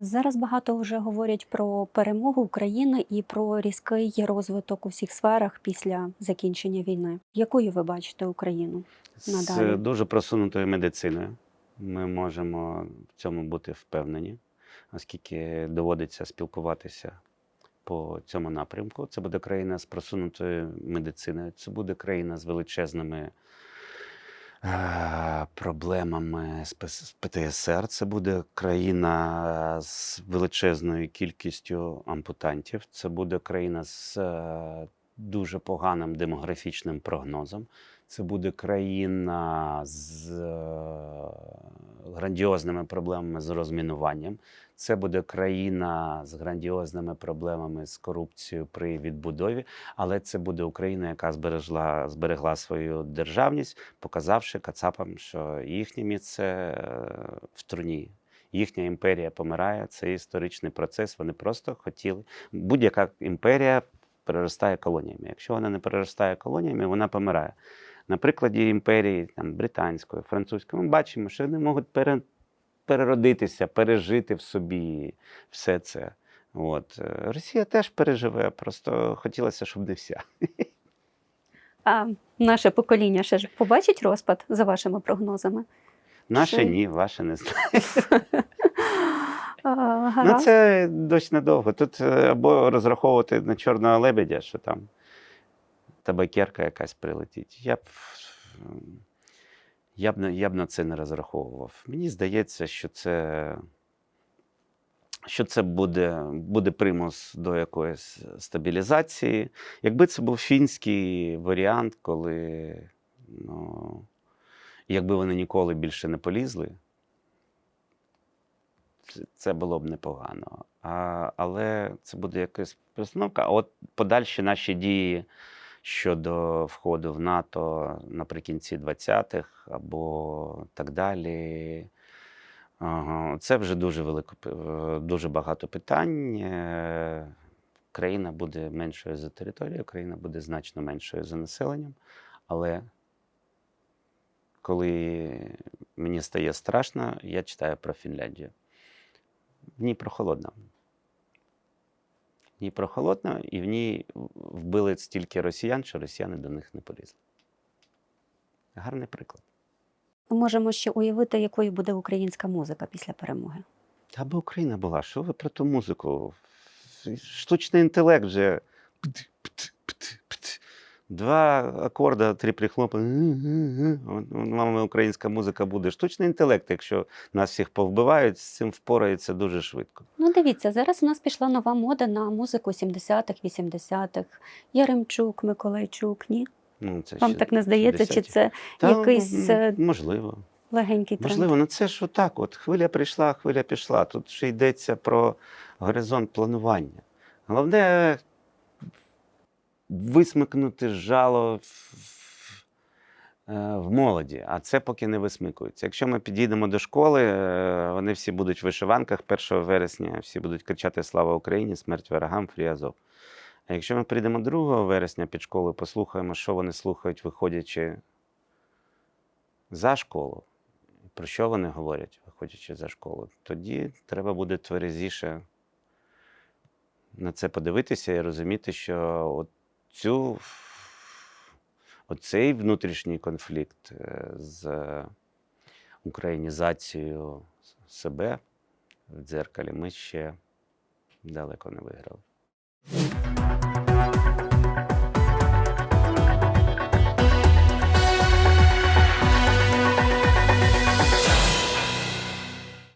Зараз багато вже говорять про перемогу України і про різкий розвиток у всіх сферах після закінчення війни. Якою ви бачите Україну? З Надалі. дуже просунутою медициною. Ми можемо в цьому бути впевнені, оскільки доводиться спілкуватися по цьому напрямку. Це буде країна з просунутою медициною, це буде країна з величезними проблемами з ПТСР. Це буде країна з величезною кількістю ампутантів. Це буде країна з е, дуже поганим демографічним прогнозом. Це буде країна з е, грандіозними проблемами з розмінуванням. Це буде країна з грандіозними проблемами з корупцією при відбудові, але це буде Україна, яка зберегла, зберегла свою державність, показавши Кацапам, що їхнє місце е, в труні. Їхня імперія помирає. Це історичний процес. Вони просто хотіли. Будь-яка імперія переростає колоніями. Якщо вона не переростає колоніями, вона помирає. На прикладі імперії там, британської, французької, ми бачимо, що вони можуть пере, переродитися, пережити в собі все це. От. Е, Росія теж переживе, просто хотілося, щоб не вся. А наше покоління ще ж побачить розпад за вашими прогнозами? Наше Чи- ні, ваше не знаю. Ну, це досить недовго. Тут е, або розраховувати на чорного лебедя, що там табакерка якась прилетить. Я б, я б, я б на це не розраховував. Мені здається, що це, що це буде, буде примус до якоїсь стабілізації. Якби це був фінський варіант, коли ну, якби вони ніколи більше не полізли, це- це було б непогано. А, але це буде якась постановка. А от подальші наші дії щодо входу в НАТО наприкінці 20-х або так далі. Це вже дуже велико, е, дуже багато питань. Е, Країна буде меншою за територією, країна буде значно меншою за населенням. Але коли мені стає страшно, я читаю про Фінляндію. В ній прохолодно. В холодна, і в ній вбили стільки росіян, що росіяни до них не полізли. Гарний приклад. Ми можемо ще уявити, якою буде українська музика після перемоги. Аби Україна була, що ви про ту музику? Штучний інтелект вже. пт- пт- пт- пт. Два акорда, три прихлопи. Вам українська музика буде. Штучний інтелект, якщо нас всіх повбивають, з цим впорається дуже швидко. Ну, дивіться, зараз у нас пішла нова мода на музику 70-х, 80-х. Яремчук, Миколайчук, ні? Ну, це Вам ще так не здається, чи 70-ті. це Та, якийсь, е, можливо. легенький тренд? Можливо, ну це ж отак. От хвиля прийшла, хвиля пішла. Тут ще йдеться про горизонт планування. Головне висмикнути жало в, е, в молоді, а це поки не висмикується. Якщо ми підійдемо до школи, е, вони всі будуть в вишиванках 1 вересня, всі будуть кричати Слава Україні, смерть ворогам, фрі Азов. А якщо ми прийдемо 2 вересня під школу, послухаємо, що вони слухають, виходячи за школу, про що вони говорять, виходячи за школу, тоді треба буде тверезіше на це подивитися і розуміти, що от цю, оцей внутрішній конфлікт е, з українізацією себе в дзеркалі ми ще далеко не виграли.